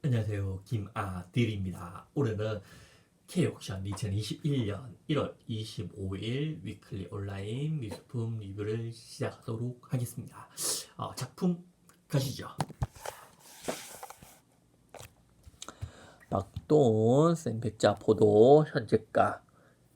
안녕하세요. 김아들입니다. 오늘은 K옥션 2021년 1월 25일 위클리 온라인 미술품 리뷰를 시작하도록 하겠습니다. 어, 작품 가시죠. 박돈 생백자 포도 현재가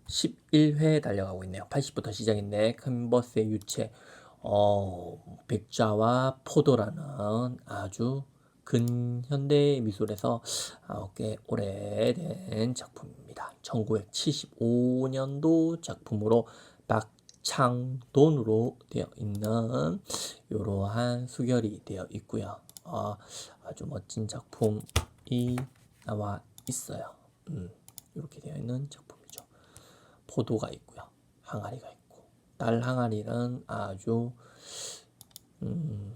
11회 달려가고 있네요. 80부터 시작인데 캔버스의 유체 어, 백자와 포도라는 아주 근현대 미술에서 아, 꽤 오래된 작품입니다. 1975년도 작품으로 박창돈으로 되어 있는 이러한 수결이 되어 있고요. 어, 아주 멋진 작품이 나와 있어요. 음, 이렇게 되어 있는 작품이죠. 포도가 있고요. 항아리가 있고 딸 항아리는 아주 음,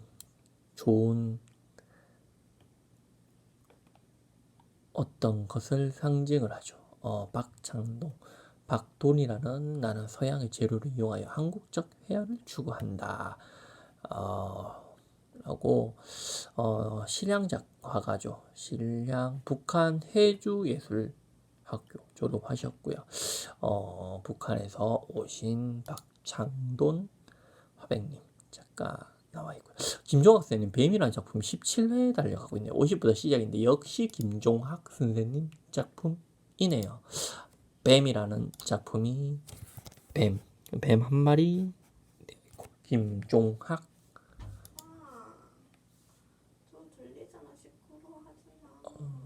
좋은 어떤 것을 상징을 하죠. 어, 박창동, 박돈이라는 나는 서양의 재료를 이용하여 한국적 해열을 추구한다. 어, 라고 어, 실향 작 화가죠. 실향 북한 해주 예술 학교 졸업하셨고요. 어, 북한에서 오신 박창돈 화백님 작가 나와 있고요. 김종학 선생님 뱀이라는 작품 17회에 달려가고 있네요. 50부터 시작인데 역시 김종학 선생님 작품이네요. 뱀이라는 작품이 뱀, 뱀 한 마리 김종학.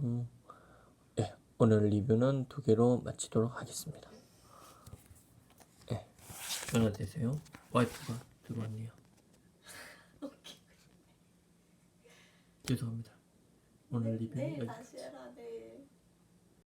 음, 예, 오늘 리뷰는 두 개로 마치도록 하겠습니다. 예, 전화 되세요. 와이프가 들어왔네요. 죄송합니다. 오늘 리뷰 내일 여기 다시 해라.